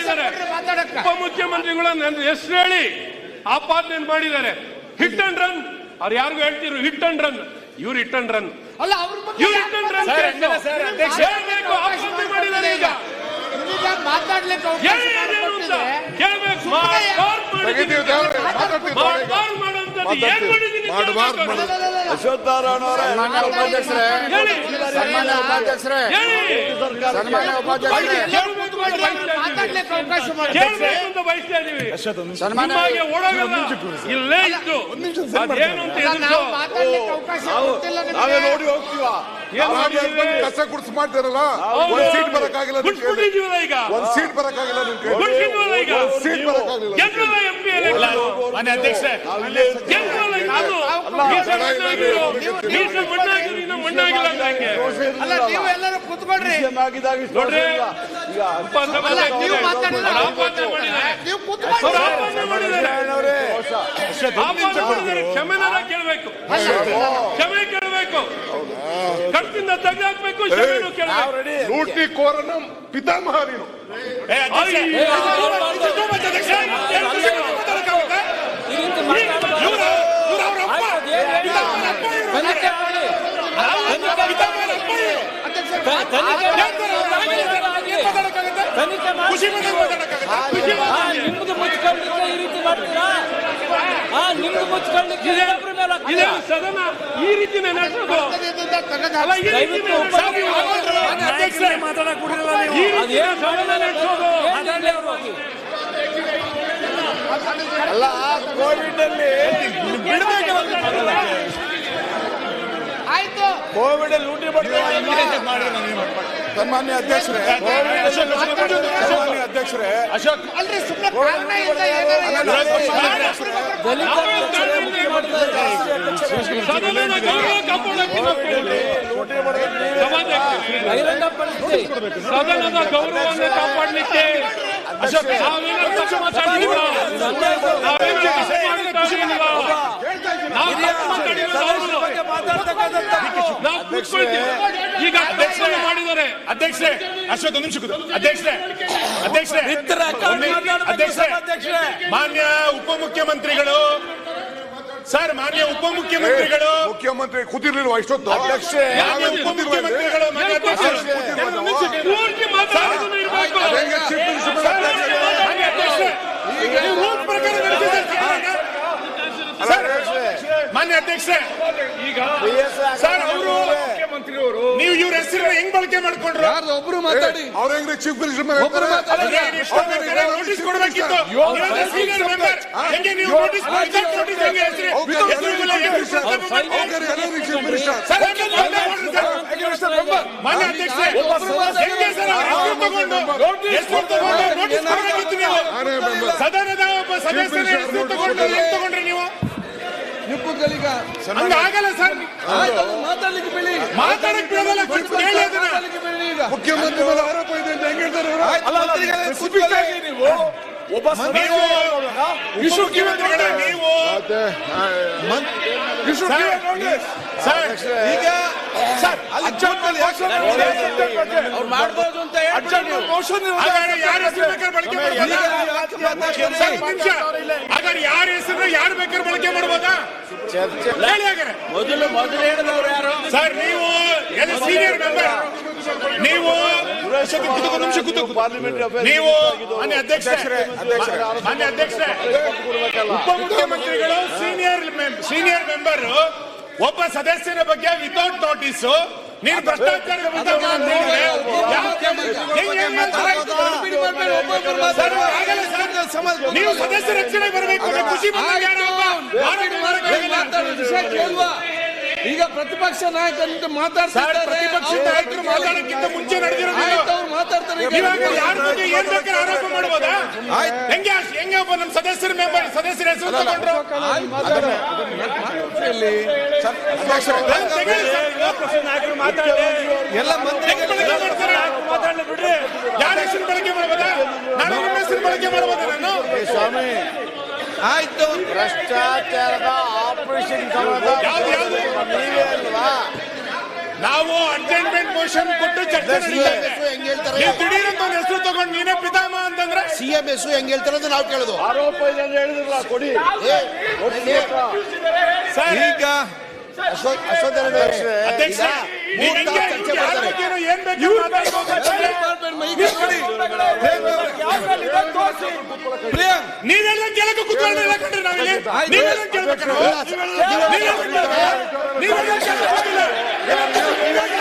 ಮಾಡಿದ್ದಾರೆ. ಉಪಮುಖ್ಯಮಂತ್ರಿಗಳು ನನ್ನ ಹೆಸರು ಹೇಳಿ ಆಪಾದನೆ ಮಾಡಿದ್ದಾರೆ. ಹಿಟ್ ಅಂಡ್ ರನ್ ಅವ್ರು ಯಾರಿಗೂ ಹೇಳ್ತಿರು ಹಿಟ್ ಅಂಡ್ ರನ್ ಇವ್ರು ಹಿಟ್ ಅಂಡ್ ರನ್ ಅಲ್ಲ ಅವ್ರ ಬಗ್ಗೆ ಇವ್ರು ಹಿಟ್ ಅಂಡ್ ರನ್ ಹೇಳ್ಬೇಕು ಮಾಡಿದ್ದಾರೆ ಈಗ. ಸನ್ಮಾನ್ಯ ಉಪಾಧ್ಯಕ್ಷರೇ. ಹೇಳಿ. ಸನ್ಮಾನ್ಯ ಉಪಾಧ್ಯಕ್ಷರೇ. ಹೇಳಿ. ಸನ್ಮಾನ್ಯ ಉಪಾಧ್ಯಕ್ಷರೇ. ಕೇಳ್ಬೇಕು ಅಂತ ಬಯಸ್ತಾ ಇದ್ದೀವಿ. ಮಾತಾಡ್ಲಿಕ್ಕೆ ಅವಕಾಶ ಮಾಡಿ. ಕೇಳ್ಬೇಕು ಅಂತ ಬಯಸ್ತಾ ಇದೀವಿ. ಸನ್ಮಾನ್ಯ ನಿಮಗೆ ಓಡೋಗಲ್ಲ. ಇಲ್ಲೇ ಇದ್ದು. ಅದೇನು ಅಂತ ಅಲ್ಲ, ಎದುರಿಸೋ ನಾವು ಮಾತಾಡ್ಲಿಕ್ಕೆ ಅವಕಾಶ ಕೊಟ್ಟಿಲ್ಲ ನಾವೇ ನಿಮಗೆ ನೋಡಿ ಹೋಗ್ತೀವ. ಏನ್? ಕಸ ಗುಡ್ಸ್ ಮಾಡ್ತಾರಲ್ಲ? ಹೌದು. ಒಂದ್ ಸೀಟ್ ಬರಕ್ಕಾಗಿಲ್ಲ ನಿಮ್ ಕೈಲಿ. ಬಿಟ್ಬಿಟ್ಟಿದೀವಲ್ಲ ಈಗ. ಒಂದ್ ಸೀಟ್ ಬರಕ್ಕಾಗಿಲ್ಲ ನಿಮ್ ಕೈ ಬಿಡ್ತಿದ್ವಲ್ಲ ಈಗ. ಒಂದ್ ಸೀಟ್ ಬರಕ್ಕಾಗಿಲ್ಲ ನಿಮ್ ಗೆದ್ರಲ್ಲ ಎಂ ಪಿ ಮಾನ್ಯ ಅಧ್ಯಕ್ಷರೇ ಗೆದ್ರಲ್ಲ ಇನ್ನು ಅಲ್ಲ ನೀವು ಎಲ್ಲರೂ ಕೂತ್ಕೊಳ್ರಿ ಆಗಿದಾಗ ನೋಡ್ರಿ. ನೀವು ನೀವು ಕೇಳಬೇಕು ಕ್ಷಮೆ ಕೇಳಬೇಕು ತೆಗೆದಾಕ್ಬೇಕು ಕ್ಷಮೆನೂ ಕೇಳಬೇಕು ಲೂಟಿ ಕೋರನ ಪಿತಾಮಹ ನೀನು ನಿಮ್ದು ಮುಚ್ಕೊಳ್ಳಿಕ್ಕೆ ಈ ರೀತಿ ಮಾಡ್ತೀರಾ? ಹಾ ನಿಮ್ದು ಮುಚ್ಕೊಳ್ಳಿಕ್ಕೆ ಇನ್ನೊಬ್ರ ಮೇಲೆ ಹಾಕ್ತೀರಾ? ಇದೇ ಸದನ. ಈ ನಡೆಸೋದು. ಅಲ್ಲ ಈ ನಡೆಸೋದು. ಈ ರೀತಿನೇ ಸದನ ನಡೆಸೋದು. ಏನಿದೆ ಅವ್ರು ಹೋಗಿ. ಅಲ್ಲ ಕೋವಿಡ್ ಅಲ್ಲಿ ಆಯ್ತು. ಕೋವಿಡ್ ಅಲ್ಲಿ ಸನ್ಮಾನ್ಯ ಅಧ್ಯಕ್ಷರೇ ಸನ್ಮಾನ್ಯ ಅಧ್ಯಕ್ಷರೇ ಅಲ್ರಿ ಸುಮ್ಮನೆ ಕಾರಣ ಇಲ್ಲ. ಸದನದ ಗೌರವವನ್ನು ಕಾಪಾಡಲಿಕ್ಕೆ ಅಶೋಕ್? ನಾವು ಕೂತ್ಕೊಳ್ತೀವಿ. ಈಗ ತಪ್ಪನ್ನು ಮಾಡಿದ್ದಾರೆ ಅಧ್ಯಕ್ಷರೇ ಅಶ್ವತ್ ಒಂದು ನಿಮಿಷ. ಅಧ್ಯಕ್ಷರೇ ಅಧ್ಯಕ್ಷರೇ ಅಧ್ಯಕ್ಷರೇ ಮಾನ್ಯ ಉಪಮುಖ್ಯಮಂತ್ರಿಗಳು ಸರ್ ಮಾನ್ಯ ಉಪಮುಖ್ಯಮಂತ್ರಿಗಳು ಮುಖ್ಯಮಂತ್ರಿ ಕೂತಿರ್ಲಿಲ್ವ ಇಷ್ಟೊತ್ತು? ಉಪಮುಖ್ಯಮಂತ್ರಿಗಳು ಮಾನ್ಯ ಅಧ್ಯಕ್ಷರು ಪೂರ್ತಿ ಮಾತಾಡೋದನ್ನ ಇರ್ಬೇಕು. ಅದ್ ಹೆಂಗೆ chief minister ಮೇಲೆ ಅಧ್ಯಕ್ಷ? ಮಾನ್ಯ ಅಧ್ಯಕ್ಷರೇ ನೀವು ರೂಲ್ಸ್ ಪ್ರಕಾರ ನಡೆಸಿದ್ರೆ ಸರ್, ಮಾನ್ಯ ಅಧ್ಯಕ್ಷರೇ ಸರ್ ಅವರು ನೀವು ಇವ್ರ ಹೆಸರನ್ನ ಹೆಂಗ್ ಬಳಕೆ ಮಾಡ್ಕೊಂಡ್ರು? ಒಬ್ರು ಮಾತಾಡಿ. ಅವ್ರ ಹೆಂಗ್ರಿ? ಚೀಫ್ ಮಿನಿಸ್ಟರ್ ಒಬ್ರು ಮಾತಾಡಿ. ನೋಟಿಸ್ ಕೊಡ್ಬೇಕಿತ್ತು ಇವಾಗ senior member. ಹೆಂಗೆ ನೀವು ನೋಟಿಸ್ ನೋಟಿಸ್ ಹೆಂಗೆ ಹೆಸರು? ಹೆಸರು ಮೇಲೆ ಹೆಂಗೆ ಹೆಸರು ತಗೊಂಡು ಅವ್ರಿಗೆ ಎಲ್ಲರಿಗೂ chief minister. ಸರ್, ಹೆಂಗೆ ಬಂದ ಮಾಡ್ರಿ ಸರ್? ಮಾನ್ಯ ಅಧ್ಯಕ್ಷರೇ ಹೆಂಗೆ ಸರ್ ಅವ್ರ ಹೆಸರು ತಗೊಂಡು? ಹೆಸರು ತಗೊಂಡು ನೋಟಿಸ್ ಕೊಡ್ಬೇಕಿತ್ತು ನೀವು. ಸದನದ ಒಬ್ಬ ಸದಸ್ಯರ ಹೆಸರು ತಗೊಂಡು ಹೆಂಗ್ ತಗೊಂಡ್ರಿ ನೀವು ಹಂಗ ಆಗಲ್ಲ ಸರ್. ಮಾತಾಡ್ಲಿಕ್ಕೆ ಬಿಡಿ. ಮಾತಾಡಕ್ ಬಿಡೋದಲ್ಲ ಸ್ವಲ್ಪ ಕೇಳಿ ಅದನ್ನ ಮುಖ್ಯಮಂತ್ರಿ ಮೇಲೆ ಆರೋಪ ಇದೆ ಅಂತ ಹೆಂಗ್ ಹೇಳ್ತಾರೆ ಇವ್ರು? ನೀವು. ಸರ್ ಈಗ ಸರ್ ಮಾಡ್ಬೋದು ಅಂತ ಹಾಗಾದ್ರೆ ಯಾರು ಹೆಸರು ಬೇಕಾದ್ರೆ ಯಾರು ಹೆಸರು ಯಾರು ಬೇಕಾದ್ರೆ ಬಳಕೆ ಮಾಡ್ಬೋದಾ ಮೊದಲು ಮೊದಲು ಹೇಳಿದವರು ಯಾರು ಸರ್ ನೀವು ಎಲ್ಲ ಸೀನಿಯರ್ ಮೆಂಬರ್ ನೀವು ನಿಮಿಷ ಕೂತು ನೀವು ಮಾನ್ಯ ಅಧ್ಯಕ್ಷರೇ ಮಾನ್ಯ ಅಧ್ಯಕ್ಷರೇ ಉಪಮುಖ್ಯಮಂತ್ರಿಗಳು ಸೀನಿಯರ್ ಸೀನಿಯರ್ ಮೆಂಬರ್ ಒಬ್ಬ ಸದಸ್ಯರ ಬಗ್ಗೆ ವಿತೌಟ್ ನೋಟಿಸ್ ನೀನು ಭ್ರಷ್ಟಾಚಾರ ವಿರುದ್ಧ ಮಾತಾಡಿದ್ರೆ ಯಾವ- ಹೆಂಗ್ ಹೆಂಗ್ ಮಾತಾಡೋದು? ಸರ್, ಆಗಲ್ಲ ಸರ್. ನೀವು ಸದಸ್ಯ ರಕ್ಷಣೆ ಬರಬೇಕು ಖುಷಿ. ಈಗ ಪ್ರತಿಪಕ್ಷ ನಾಯಕರಿಂದ ಸರ್ ಮಾತಾಡ್ತಾರೆ ಪ್ರತಿಪಕ್ಷ ನಾಯಕರು ಮಾತಾಡೋಕ್ಕಿಂತ ಮುಂಚೆ ನಡೆದಿರೋದು ಅವ್ರು ಮಾತಾಡ್ತಾರೆ ಯಾರ ಬಗ್ಗೆ ಏನ್ ಬೇಕಾದ್ರೆ ಆರೋಪ ಮಾಡ್ಬೋದಾ? ಹೆಂಗೆ ಹೆಂಗೆ ಒಬ್ಬ ನಮ್ಮ ಸದಸ್ಯರ ಮೆಂಬರ್ ಸದಸ್ಯರ ಹೆಸರು ತಗೊಂಡ್ರು? ಆಯ್ತು, ಮಾತಾಡು. ಮಾತಾಡ್ಲಿ. ಬಿಡ್ರಿ. ಯಾರ ಹೆಸರು ಬಳಕೆ ಮಾಡ್ಬೋದಾ? ನಾನು ನಿಮ್ಮ ಹೆಸರು ಬಳಕೆ ಮಾಡ್ಬೋದಾ ನಾನು? ಸ್ವಾಮಿ. ಆಯ್ತು ಭ್ರಷ್ಟಾಚಾರದ ಆಪರೇಷನ್? ನೀವೇ ಅಲ್ವಾ? ನಾವು ಅಡ್ಜಸ್ಟ್ಮೆಂಟ್ ಮೋಷನ್ ಕೊಟ್ಟು ಚರ್ಚೆ ಹೆಂಗ್ ಹೇಳ್ತಾರೆ? ದಿಢೀರಂತ ಒಂದು ಹೆಸರು ತಗೊಂಡು ನೀನೇ ಪಿತಾಮ ಅಂತಂದ್ರೆ? ಸಿಎಂ ಎಂ ಎಸ್ ಹೆಂಗ್ ಹೇಳ್ತಾರೆ ಅಂತ ನಾವು ಕೇಳುದು. ಆರೋಪ ಇದೆ ಅಂತ ಹೇಳಿದ್ರಲ್ಲ ಕೊಡಿ. ಸರ್ ಈಗ ಅವರೇ, ಅಧ್ಯಕ್ಷ ನೀವೆಲ್ಲ ಕೆಳಗೆ ಕುತ್ಕೊಳ್ಳೋದಿಲ್ಲ ಕಣ್ರಿ ನಾವಿಲ್ಲಿ ನೀವೆಲ್ಲ ಕೇಳ್ಬೇಕಲ್ಲ ನೀವೆಲ್ಲ ಕೇಳ್ಬೇಕಲ್ಲ